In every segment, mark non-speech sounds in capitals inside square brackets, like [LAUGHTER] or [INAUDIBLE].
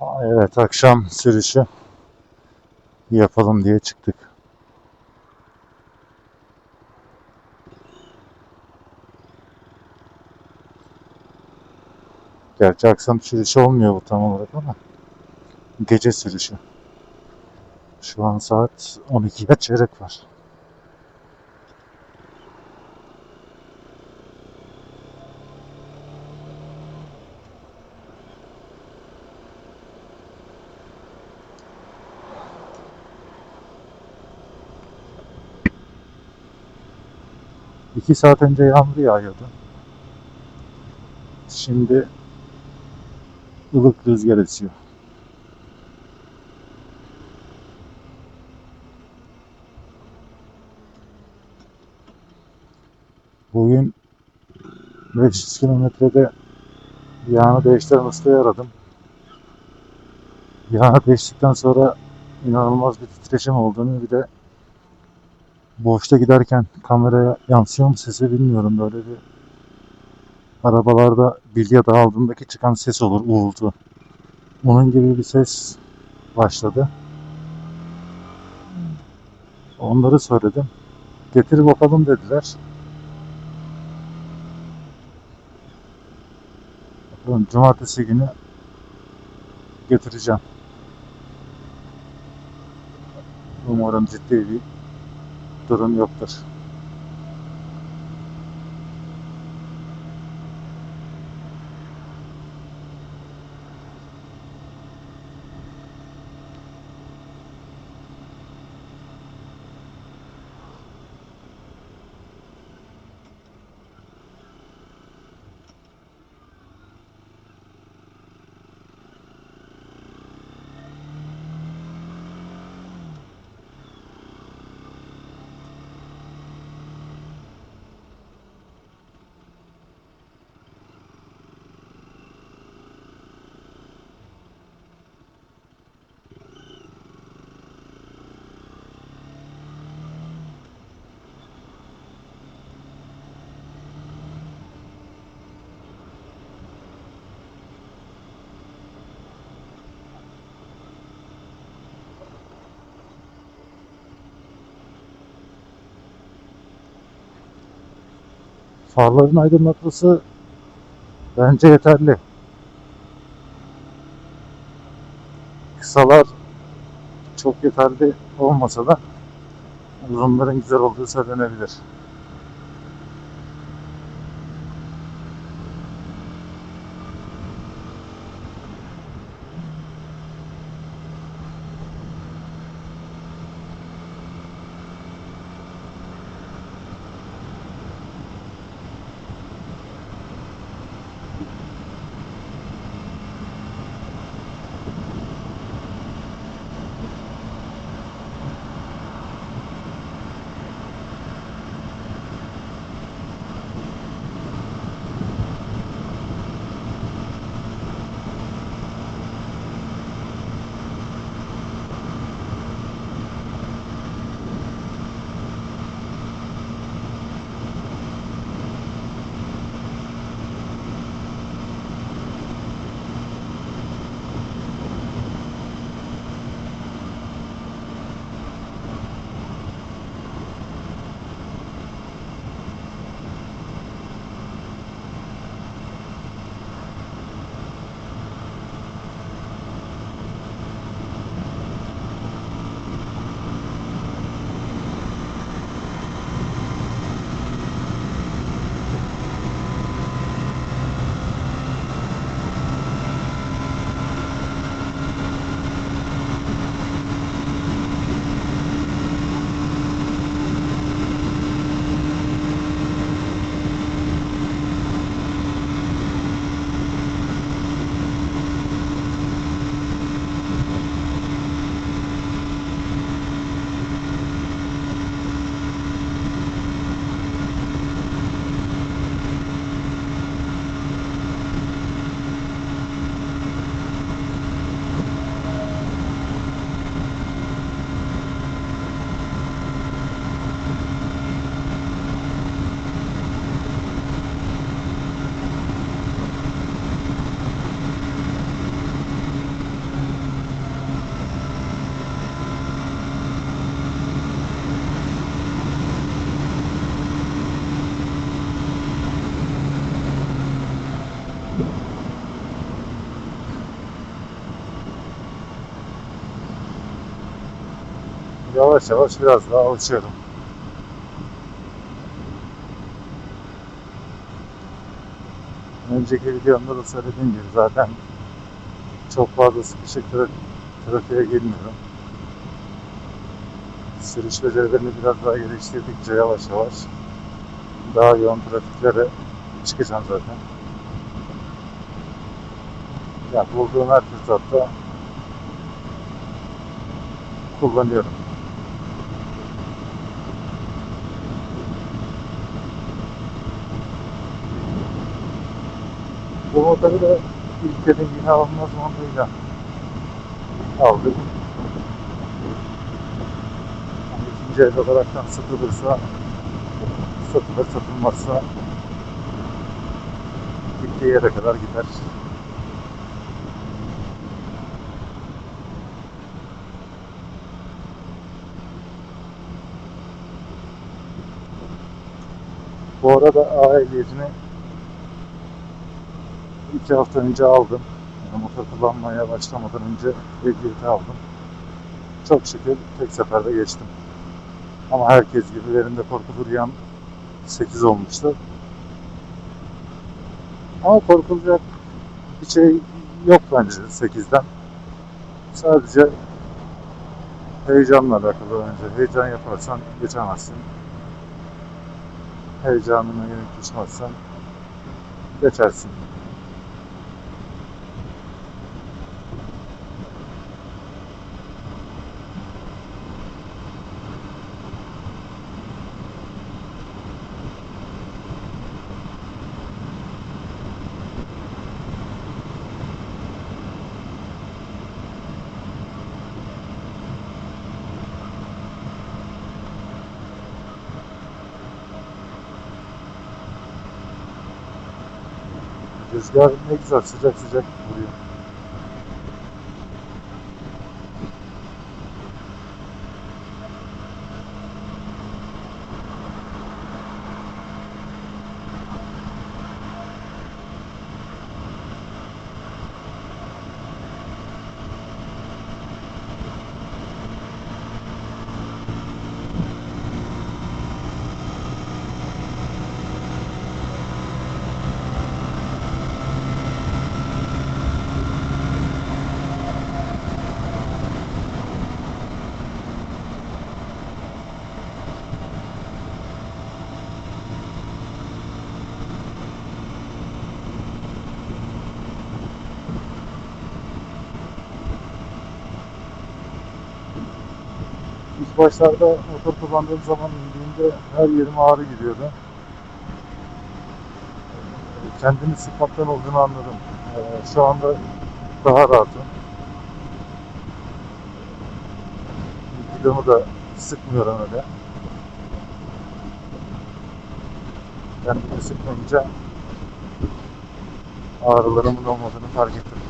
Evet akşam sürüşü yapalım diye çıktık. Gerçi akşam sürüşü olmuyor bu tam olarak ama gece sürüşü. Şu an saat 12'ye çeyrek var. İki saat önce yağmur yağıyordu. Şimdi ılık rüzgar esiyor. Bugün 500 kilometrede yağını değiştiren ustayı aradım. Yağını değiştikten sonra inanılmaz bir titreşim olduğunu bir de boşta giderken kameraya yansıyor mu sesi bilmiyorum böyle bir arabalarda bilye dağıldığındaki çıkan ses olur uğultu. Onun gibi bir ses başladı. Onları söyledim. Getir bakalım dediler. Bakalım cumartesi günü getireceğim. Umarım ciddi bir durum yoktur. Farların aydınlatması bence yeterli. Kısalar çok yeterli olmasa da uzunların güzel olduğu söylenebilir. Yavaş yavaş biraz daha alışıyorum. Önceki videomda da söylediğim gibi zaten çok fazla sıkışık tra- trafiğe girmiyorum. Sürüş becerilerini biraz daha geliştirdikçe yavaş yavaş daha yoğun trafiklere çıkacağım zaten. Ya bulduğum her fırsatta kullanıyorum. Motoru da İlker'in yine alınmaz montuyla aldık. Yani ikinci el olaraktan satılırsa satılır satılmazsa gittiği yere kadar gider. Bu arada A ehliyetini iki hafta önce aldım. Yani motor kullanmaya başlamadan önce ehliyeti aldım. Çok şükür tek seferde geçtim. Ama herkes gibi benim de korkulu rüyam 8 olmuştu. Ama korkulacak bir şey yok bence 8'den. Sadece heyecanla alakalı bence. Heyecan yaparsan geçemezsin. Heyecanına yenik düşmezsen geçersin. Rüzgar ne güzel sıcak sıcak vuruyor. Başlarda motor kullandığım zaman indiğimde her yerim ağrı giriyordu. Kendini sıkmaktan olduğunu anladım. Ee, Şu anda daha rahatım. Kilomu da sıkmıyorum öyle. Kendimi sıkmayınca ağrılarımın olmadığını fark ettim.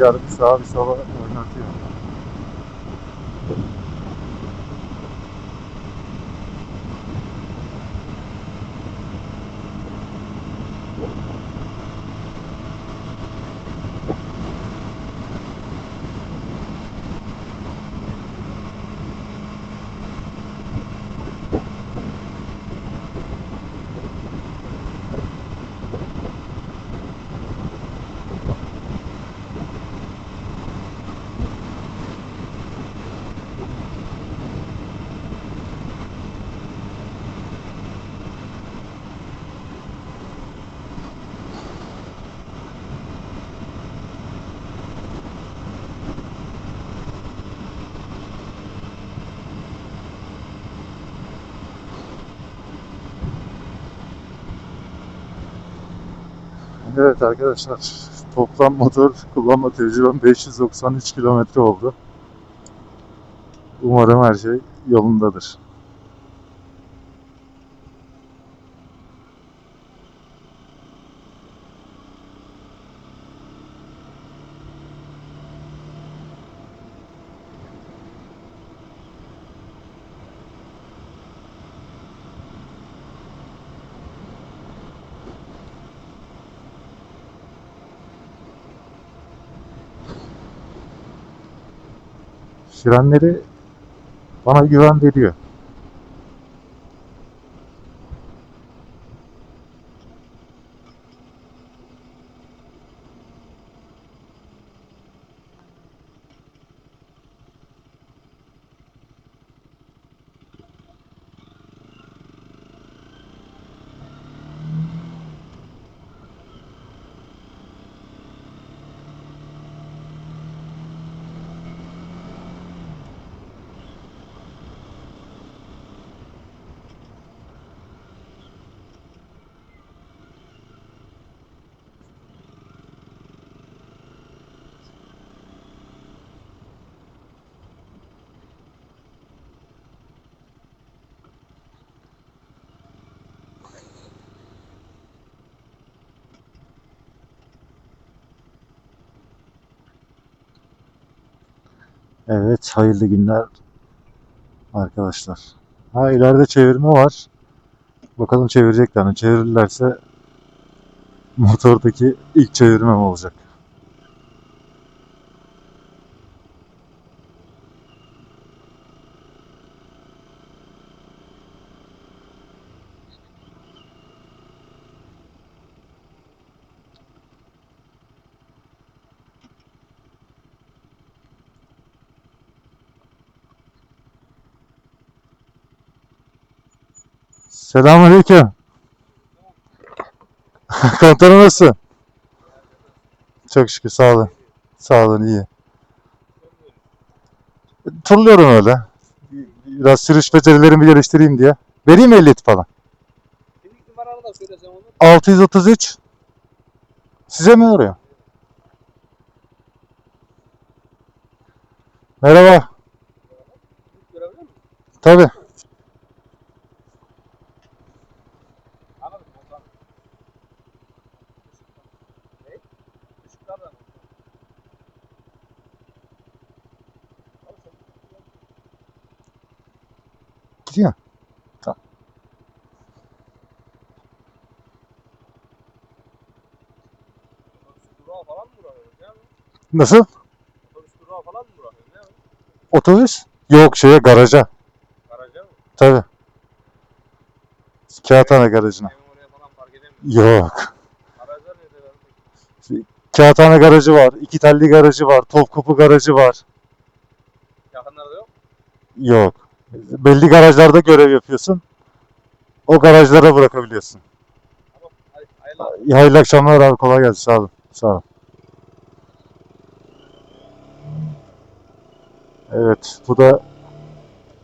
Bir sağa bir sola Evet arkadaşlar toplam motor kullanma tecrübem 593 kilometre oldu. Umarım her şey yolundadır. Frenleri bana güven veriyor. Evet, hayırlı günler arkadaşlar. Ha ileride çevirme var. Bakalım çevirecekler mi? Çevirirlerse [LAUGHS] motordaki ilk çevirmem olacak. Selamünaleyküm. [LAUGHS] Komutanım nasıl? Çok şükür sağ olun. Sağ olun iyi. Turluyorum öyle. Biraz sürüş becerilerimi geliştireyim diye. Vereyim mi ehliyeti falan? Kimlik numaranı da söylesem olur. 633. Size mi oraya? Merhaba. Tabii. Anladım. Ondan. Ne? Işıklardan mı? Abi sen- Gidiyor. Yapıyorsun? Nasıl? Otobüs durağı falan mı bırakıyorsun? Ne yapıyorsun? Otobüs? Yok şeye garaja. Garaja mı? Tabii. Kağıthane garajına. Yok. Kağıthane garajı var. iki telli garajı var. Topkapı garajı var. Yakınlarda yok. Yok. Belli garajlarda görev yapıyorsun. O garajlara bırakabiliyorsun. Tamam. Hayırlı. Hayırlı akşamlar abi. Kolay gelsin. Sağ olun. Sağ olun. Evet. Bu da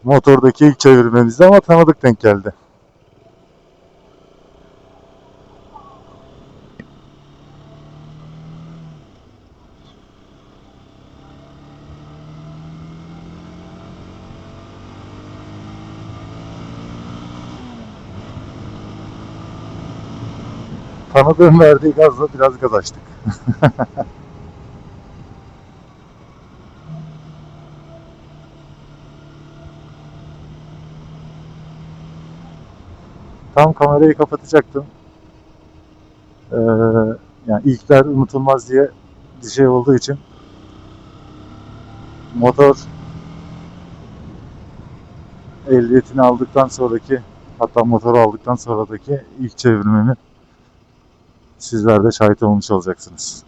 motordaki ilk çevirmemizdi ama tanıdık denk geldi. Tanıdığım verdiği gazla biraz gaz açtık. [LAUGHS] Tam kamerayı kapatacaktım. Ee, yani ilkler unutulmaz diye bir şey olduğu için motor ehliyetini aldıktan sonraki hatta motoru aldıktan sonraki ilk çevirmemi sizler de şahit olmuş olacaksınız.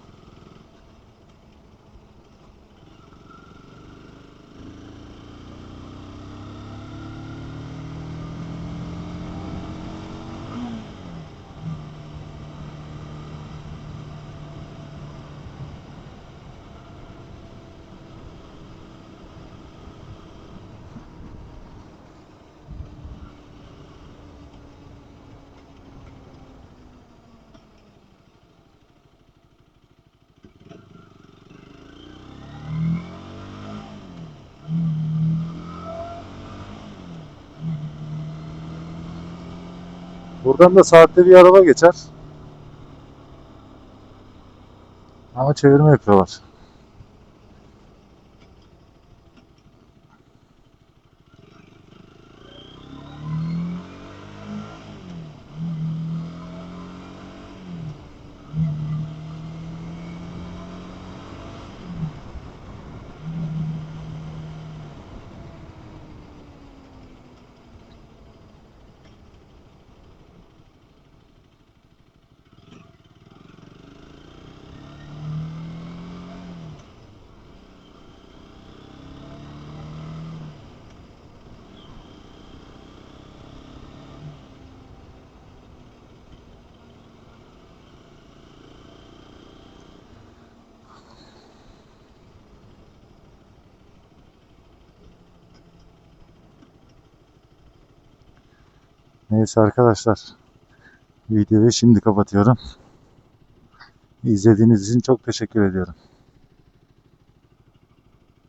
Buradan da saatte bir araba geçer. Ama çevirme yapıyorlar. Neyse arkadaşlar. Videoyu şimdi kapatıyorum. İzlediğiniz için çok teşekkür ediyorum.